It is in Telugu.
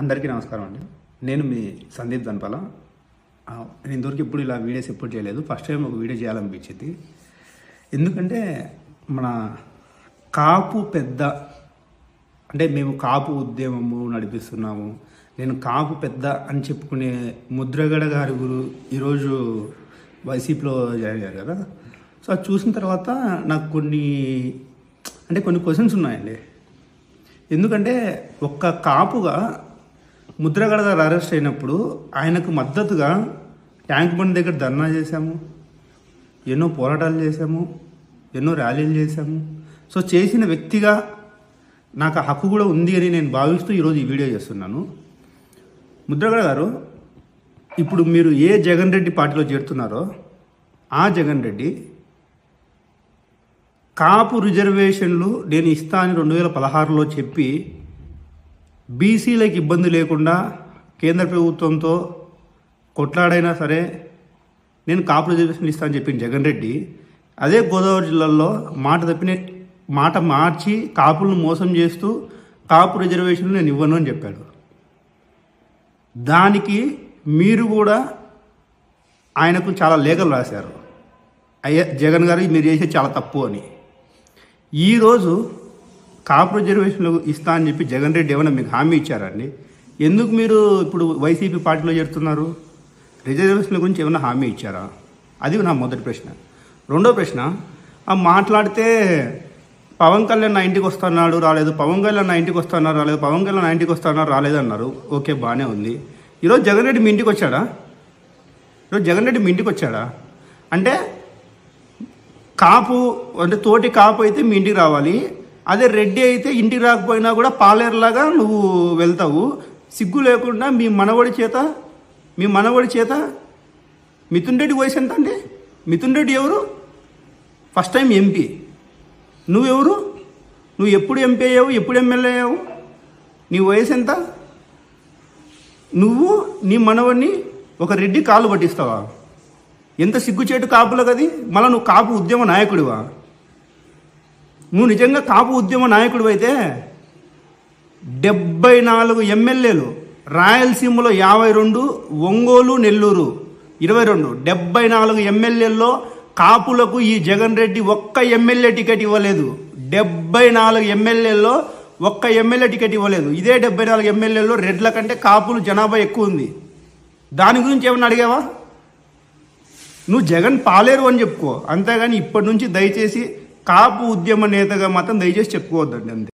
అందరికీ నమస్కారం అండి. నేను మీ సందీప్ దన్పాల నేను ఇంతవరకు ఎప్పుడు ఇలా వీడియోస్ ఎప్పుడు చేయలేదు. ఫస్ట్ టైం ఒక వీడియో చేయాలనిపించింది. ఎందుకంటే మన కాపు పెద్ద అంటే మేము కాపు ఉద్యమము నడిపిస్తున్నాము. నేను కాపు పెద్ద అని చెప్పుకునే ముద్రగడ గారి గురు ఈరోజు వైసీపీలో జాయిన్ అయ్యారు కదా. సో అది చూసిన తర్వాత నాకు కొన్ని అంటే కొన్ని క్వశ్చన్స్ ఉన్నాయండి. ఎందుకంటే ఒక్క కాపుగా ముద్రగడ గారు అరెస్ట్ అయినప్పుడు ఆయనకు మద్దతుగా ట్యాంక్ బండ్ దగ్గర ధర్నా చేశాము. ఎన్నో పోరాటాలు చేశాము. ఎన్నో ర్యాలీలు చేశాము. సో చేసిన వ్యక్తిగా నాకు ఆ హక్కు కూడా ఉంది అని నేను భావిస్తూ ఈరోజు ఈ వీడియో చేస్తున్నాను. ముద్రగడ గారు ఇప్పుడు మీరు ఏ జగన్ రెడ్డి పార్టీలో చేరుతున్నారో ఆ జగన్ రెడ్డి కాపు రిజర్వేషన్లు నేను ఇస్తా అని రెండు వేల పదహారులో చెప్పి బీసీలకు ఇబ్బంది లేకుండా కేంద్ర ప్రభుత్వంతో కొట్లాడైనా సరే నేను కాపు రిజర్వేషన్ ఇస్తానని చెప్పింది చెప్పిన జగన్ రెడ్డి అదే గోదావరి జిల్లాలో మాట తప్పిన మాట మార్చి కాపులను మోసం చేస్తూ కాపు రిజర్వేషన్లు నేను ఇవ్వను అని చెప్పాడు. దానికి మీరు కూడా ఆయనకు చాలా లేఖలు రాశారు. అయ్యా జగన్ గారు మీరు చేసే చాలా తప్పు అని. ఈరోజు కాపు రిజర్వేషన్లు ఇస్తా అని చెప్పి జగన్ రెడ్డి ఏమైనా మీకు హామీ ఇచ్చారండి ఎందుకు మీరు ఇప్పుడు వైసీపీ పార్టీలో చేరుతున్నారు? రిజర్వేషన్ల గురించి ఏమైనా హామీ ఇచ్చారా? అది నా మొదటి ప్రశ్న. రెండో ప్రశ్న మాట్లాడితే పవన్ కళ్యాణ్ నా ఇంటికి వస్తున్నాడు రాలేదు. పవన్ కళ్యాణ్ నా ఇంటికి వస్తున్నారు రాలేదు. పవన్ కళ్యాణ్ నా ఇంటికి వస్తున్నారు రాలేదు అన్నారు ఓకే బాగానే ఉంది. ఈరోజు జగన్ రెడ్డి మీ ఇంటికి వచ్చాడా? ఈరోజు జగన్ రెడ్డి మీ ఇంటికి వచ్చాడా? అంటే కాపు అంటే తోటి కాపు అయితే మీ ఇంటికి రావాలి. అదే రెడ్డి అయితే ఇంటికి రాకపోయినా కూడా పాలేరులాగా నువ్వు వెళ్తావు. సిగ్గు లేకుండా మీ మనవడి చేత మీ మనవడి చేత మిథున్ రెడ్డి వయసు ఎంత అండి? మిథున్ రెడ్డి ఎవరు? First time MP. నువ్వెవరు? నువ్వు ఎప్పుడు ఎంపీ అయ్యావు? ఎప్పుడు ఎమ్మెల్యే అయ్యావు? నీ వయసు ఎంత? నువ్వు నీ మనవడిని ఒక రెడ్డి కాలు పట్టిస్తావా? ఎంత సిగ్గుచేటు కాపులో కది మళ్ళీ నువ్వు కాపు ఉద్యమ నాయకుడివా? నువ్వు నిజంగా కాపు ఉద్యమ నాయకుడు అయితే డెబ్బై నాలుగు ఎమ్మెల్యేలు రాయలసీమలో యాభై రెండు ఒంగోలు నెల్లూరు ఇరవై రెండు. డెబ్బై నాలుగు ఎమ్మెల్యేల్లో కాపులకు ఈ జగన్ రెడ్డి ఒక్క ఎమ్మెల్యే టికెట్ ఇవ్వలేదు. డెబ్బై నాలుగు ఎమ్మెల్యేల్లో ఒక్క ఎమ్మెల్యే టికెట్ ఇవ్వలేదు. ఇదే డెబ్బై నాలుగు ఎమ్మెల్యేల్లో రెడ్ల కంటే కాపులు జనాభా ఎక్కువ ఉంది. దాని గురించి ఏమన్నా అడిగావా? నువ్వు జగన్ పాలేరు అని చెప్పుకో. అంతేగాని ఇప్పటి నుంచి దయచేసి కాపు ఉద్యమ నేతగా మాత్రం దయచేసి చెప్పుకోవద్దండి అంతే.